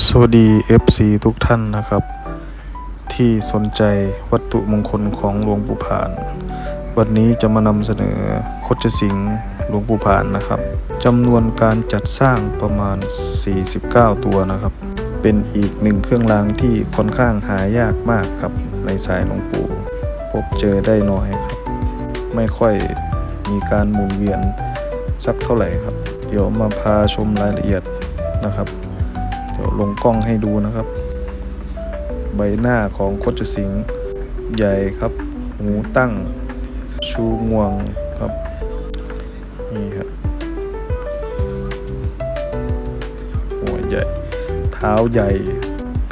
สวัสดี FC ทุกท่านนะครับ ที่สนใจวัตถุมงคลของหลวงปู่ผาน วันนี้จะมานำเสนอโคชสิงห์หลวงปู่ผานนะครับจำนวนการจัดสร้างประมาณ 49 ตัวนะครับ เป็นอีกหนึ่งเครื่องรางที่ค่อนข้างหายากมากครับ ในสายหลวงปู่ พบเจอได้น้อยครับ ไม่ค่อยมีการหมุนเวียนสักเท่าไหร่ครับ เดี๋ยวมาพาชมรายละเอียดนะครับ ลงกล้องให้ดูนะครับ ใบหน้าของโคชสิงห์ใหญ่ครับ หูตั้ง ชูงวงครับ นี่ครับหัวใหญ่ เท้าใหญ่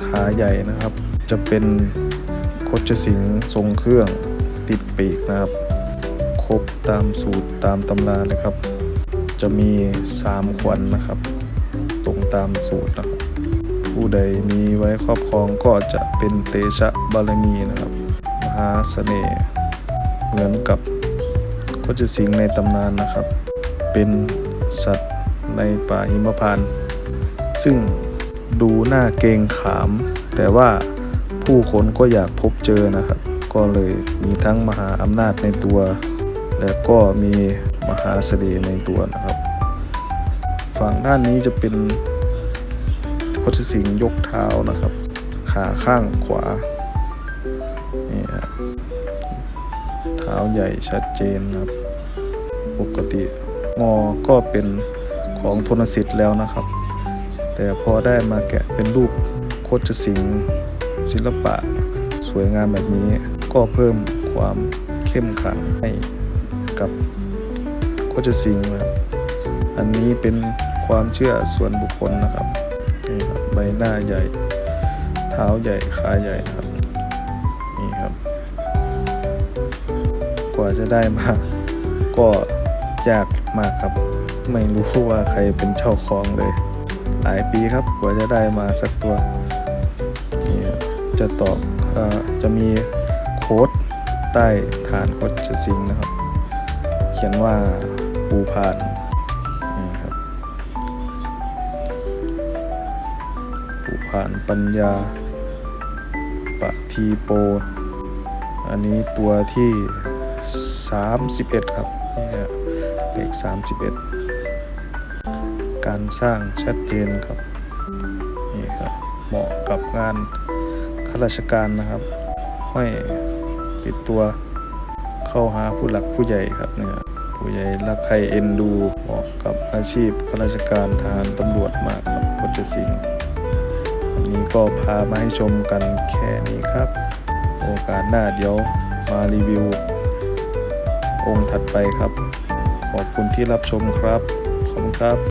ขาใหญ่นะครับ จะเป็นโคชสิงห์ทรงเครื่องติดปีกนะครับครบตามสูตรตามตำราเลยครับ จะมี 3 ขวัญนนะครับ ตรงตามสูตรนะครับ ผู้ใดมีไว้ครอบครองก็จะเป็นเตชะบารมีนะครับมหาเสน่ห์เหมือนกับโคชสิงห์ในตำนานนะครับ เป็นสัตว์ในป่าหิมพานต์ซึ่งดูหน่าเกงขาม แต่ว่าผู้คนก็อยากพบเจอนะครับ ก็เลยมีทั้งมหาอำนาจในตัว และก็มีมหาเสน่ห์ในตัวนะครับ ฝั่งด้านนี้จะเป็น โคชสิงยกเท้านะครับ ขาข้างขวานี่ฮะเท้าใหญ่ชัดเจนนะครับ ปกติงอก็เป็นของทนสิทธิ์แล้วนะครับ แต่พอได้มาแกะเป็นรูปโคชสิงศิลปะสวยงามแบบนี้ก็เพิ่มความเข้มขลังให้กับโคชสิงห์นะครับ อันนี้เป็นความเชื่อส่วนบุคคลนะครับ หน้าใหญ่ เท้าใหญ่ขาใหญ่ครับ นี่ครับ กว่าจะได้มา ก็ยากมากครับ ไม่รู้ว่าใครเป็นเจ้าของเลย หลายปีครับกว่าจะได้มาสักตัวนี่ครับจะตอบจะมีโค้ดใต้ฐานโคดจะสิงนะครับ เขียนว่าปูพาน ผู้ผ่านปัญญาปะทีโป อันนี้ตัวที่ 31 ครับนี่ฮะเลข 31 การสร้างชัดเจนครับ นี่ครับ เหมาะกับงานข้าราชการนะครับห้อยติดตัวเข้าหาผู้หลักผู้ใหญ่ครับเนี่ยผู้ใหญ่รักใครเอ็นดูเหมาะกับอาชีพข้าราชการทหารตำรวจมากครับโคชสิงห์ ก็พามาให้ชมกันแค่นี้ครับ โอกาสหน้าเดี๋ยวมารีวิว องค์ถัดไปครับ ขอบคุณที่รับชมครับ ขอบคุณครับ